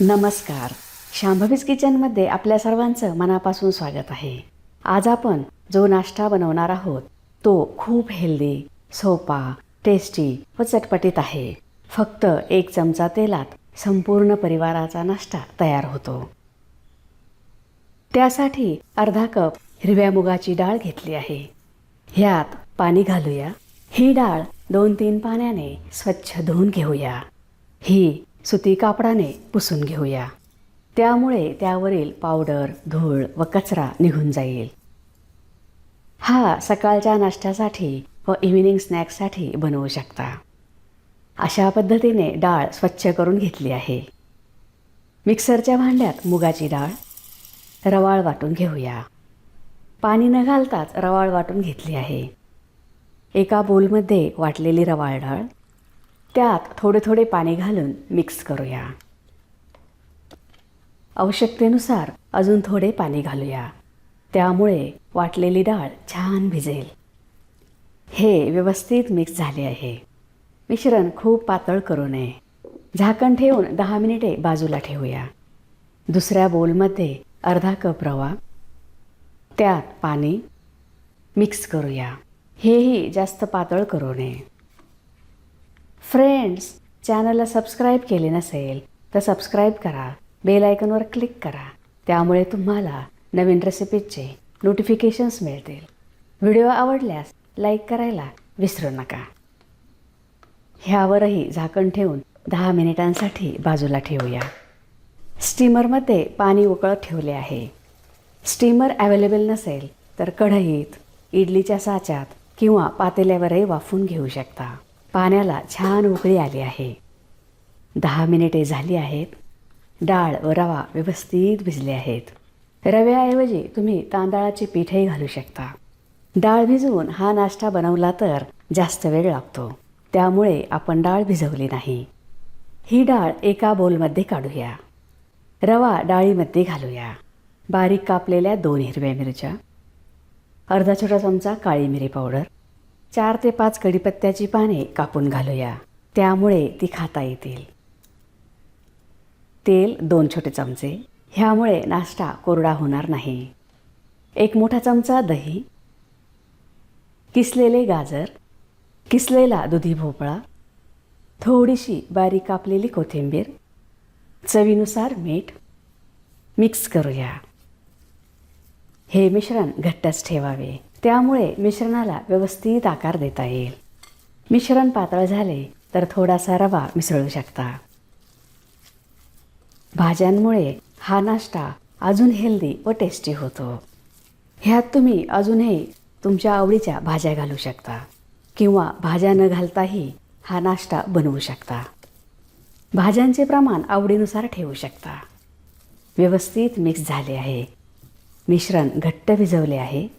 नमस्कार. शांभवीज किचनमध्ये आपल्या सर्वांचं मनापासून स्वागत आहे. आज आपण जो नाश्ता बनवणार आहोत तो खूप हेल्दी सोपा टेस्टी व चटपटीत आहे. फक्त एक चमचा तेलात संपूर्ण परिवाराचा नाश्ता तयार होतो. त्यासाठी अर्धा कप हिरव्या मुगाची डाळ घेतली आहे. ह्यात पाणी घालूया. ही डाळ दोन तीन पाण्याने स्वच्छ धुवून घेऊया. ही सुती कापडाने पुसून घेऊया. त्यामुळे त्यावरील पावडर धूळ व कचरा निघून जाईल. हा सकाळच्या नाश्त्यासाठी व इव्हिनिंग स्नॅक्ससाठी बनवू शकता. अशा पद्धतीने डाळ स्वच्छ करून घेतली आहे. मिक्सरच्या भांड्यात मुगाची डाळ रवाळ वाटून घेऊया. पाणी न घालताच रवाळ वाटून घेतली आहे. एका बोलमध्ये वाटलेली रवाळ डाळ त्यात थोडे थोडे पाणी घालून मिक्स करूया. आवश्यकतेनुसार अजून थोडे पाणी घालूया. त्यामुळे वाटलेली डाळ छान भिजेल. हे व्यवस्थित मिक्स झाले आहे. मिश्रण खूप पातळ करू नये. झाकण ठेवून दहा मिनिटे बाजूला ठेवूया. दुसऱ्या बोलमध्ये अर्धा कप रवा त्यात पाणी मिक्स करूया. हेही जास्त पातळ करू नये. फ्रेंड्स चॅनलला सबस्क्राईब केले नसेल तर सबस्क्राईब करा. बेल आयकॉनवर क्लिक करा. त्यामुळे तुम्हाला नवीन रेसिपीजचे नोटिफिकेशन्स मिळतील. व्हिडिओ आवडल्यास लाईक करायला विसरू नका. ह्यावरही झाकण ठेवून दहा मिनिटांसाठी बाजूला ठेवूया. स्टीमरमध्ये पाणी उकळत ठेवले आहे. स्टीमर अवेलेबल नसेल तर कढईत इडलीच्या साच्यात किंवा पातेल्यावरही वाफून घेऊ शकता. पाण्याला छान उकळी आली आहे. दहा मिनिटे झाली आहेत. डाळ व रवा व्यवस्थित भिजले आहेत. रव्याऐवजी तुम्ही तांदळाचे पीठही घालू शकता. डाळ भिजवून हा नाश्ता बनवला तर जास्त वेळ लागतो. त्यामुळे आपण डाळ भिजवली नाही. ही डाळ एका बोलमध्ये काढूया. रवा डाळीमध्ये घालूया. बारीक कापलेल्या दोन हिरव्या मिरच्या. अर्धा छोटा चमचा काळी मिरी पावडर. चार ते पाच कढीपत्त्याची पाने कापून घालूया. त्यामुळे ती खाता येतील. तेल दोन छोटे चमचे. ह्यामुळे नाश्ता कोरडा होणार नाही. एक मोठा चमचा दही. किसलेले गाजर. किसलेला दुधी भोपळा. थोडीशी बारीक कापलेली कोथिंबीर. चवीनुसार मीठ. मिक्स करूया. हे मिश्रण घट्टच ठेवावे. त्यामुळे मिश्रणाला व्यवस्थित आकार देता येईल. मिश्रण पातळ झाले तर थोडासा रवा मिसळू शकता. भाज्यांमुळे हा नाश्ता अजून हेल्दी व टेस्टी होतो. ह्यात तुम्ही अजूनही तुमच्या आवडीच्या भाज्या घालू शकता किंवा भाज्या न घालताही हा नाश्ता बनवू शकता. भाज्यांचे प्रमाण आवडीनुसार ठेवू शकता. व्यवस्थित मिक्स झाले आहे. मिश्रण घट्ट भिजवले आहे.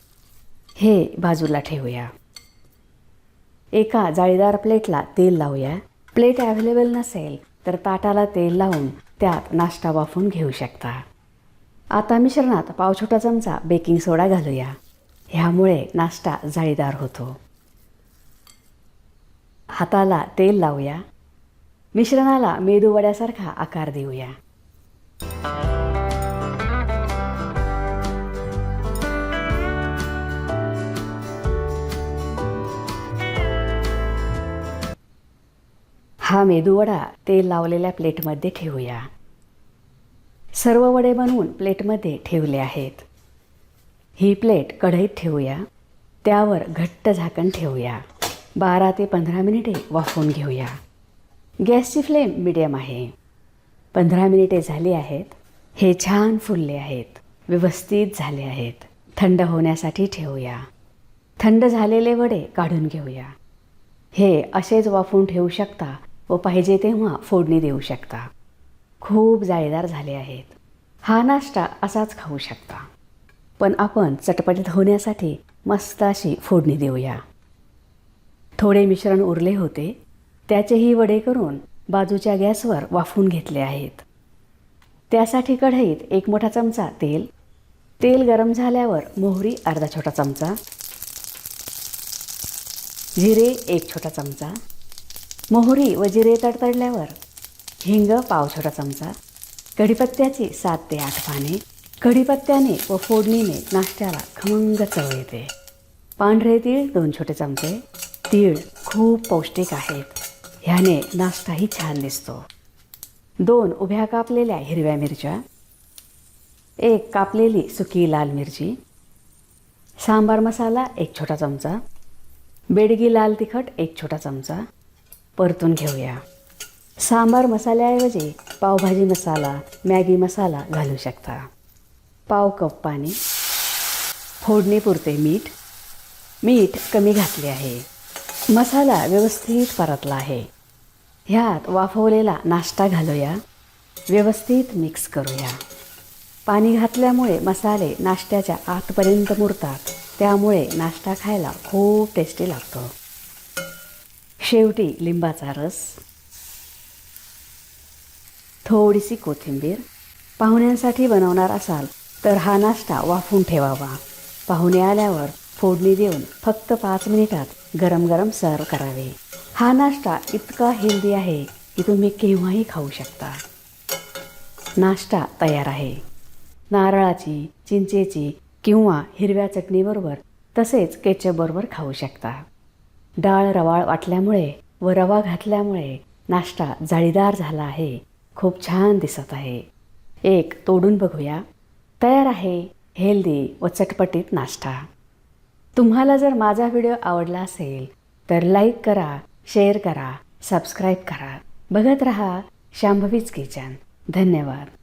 हे बाजूला ठेवूया. एका जाळीदार प्लेटला तेल लावूया. प्लेट अवेलेबल नसेल तर ताटाला तेल लावून त्यात नाश्ता वाफून घेऊ शकता. आता मिश्रणात पाव छोटा चमचा बेकिंग सोडा घालूया. ह्यामुळे नाश्ता जाळीदार होतो. हाताला तेल लावूया. मिश्रणाला मेदूवड्यासारखा आकार देऊया. हा मेदूवडा तेल लावलेल्या प्लेटमध्ये ठेवूया. सर्व वडे बनवून प्लेटमध्ये ठेवले आहेत. ही प्लेट कढईत ठेवूया. त्यावर घट्ट झाकण ठेवूया. बारा ते पंधरा मिनिटे वाफवून घेऊया. गॅसची फ्लेम मिडियम आहे. पंधरा मिनिटे झाली आहेत. हे छान फुलले आहेत. व्यवस्थित झाले आहेत. थंड होण्यासाठी ठेवूया. थंड झालेले वडे काढून घेऊया. हे असेच वाफवून ठेवू शकता व पाहिजे तेव्हा फोडणी देऊ शकता. खूप जाळीदार झाले आहेत. हा नाश्ता असाच खाऊ शकता. पण आपण चटपटीत होण्यासाठी मस्त अशी फोडणी देऊया. थोडे मिश्रण उरले होते. त्याचेही वडे करून बाजूच्या गॅसवर वाफवून घेतले आहेत. त्यासाठी कढईत एक मोठा चमचा तेल. तेल गरम झाल्यावर मोहरी अर्धा छोटा चमचा. जिरे एक छोटा चमचा. मोहरी व जिरे तडतडल्यावर हिंग पाव छोटा चमचा कढीपत्त्याची सात ते आठ पाने कढीपत्त्याने व फोडणीने नाश्त्याला खमंग चव येते. पांढरे तीळ दोन छोटे चमचे तीळ खूप पौष्टिक आहेत. ह्याने नाश्ताही छान दिसतो. दोन उभ्या कापलेल्या हिरव्या मिरच्या एक कापलेली सुकी लाल मिरची सांबार मसाला एक छोटा चमचा बेडगी लाल तिखट एक छोटा चमचा परतून घेऊया. सांबार मसाल्याऐवजी पावभाजी मसाला मॅगी मसाला घालू शकता. पाव कप पाणी फोडणीपुरते मीठ. मीठ कमी घातले आहे. मसाला व्यवस्थित परतला आहे. ह्यात वाफवलेला नाश्ता घालूया. व्यवस्थित मिक्स करूया. पाणी घातल्यामुळे मसाले नाश्त्याच्या आतपर्यंत मुरतात. त्यामुळे नाश्ता खायला खूप टेस्टी लागतो. शेवटी लिंबाचा रस थोडीशी कोथिंबीर पाहुण्यांसाठी बनवणार असाल तर हा नाश्ता वाफून ठेवावा. पाहुणे आल्यावर फोडणी देऊन फक्त पाच मिनिटात गरम गरम सर्व करावे. हा नाश्ता इतका हेल्दी आहे की तुम्ही केव्हाही खाऊ शकता. नाश्ता तयार आहे. नारळाची चिंचेची किंवा हिरव्या चटणीबरोबर तसेच केचपबरोबर खाऊ शकता. डाळ रवाळ वाटल्यामुळे व रवा घातल्यामुळे नाश्ता जाळीदार झाला आहे. खूप छान दिसत आहे. एक तोडून बघूया. तयार आहे हेल्दी व चटपटीत नाश्ता. तुम्हाला जर माझा व्हिडिओ आवडला असेल तर लाईक करा शेअर करा सबस्क्राईब करा. बघत रहा शांभवीच किचन. धन्यवाद.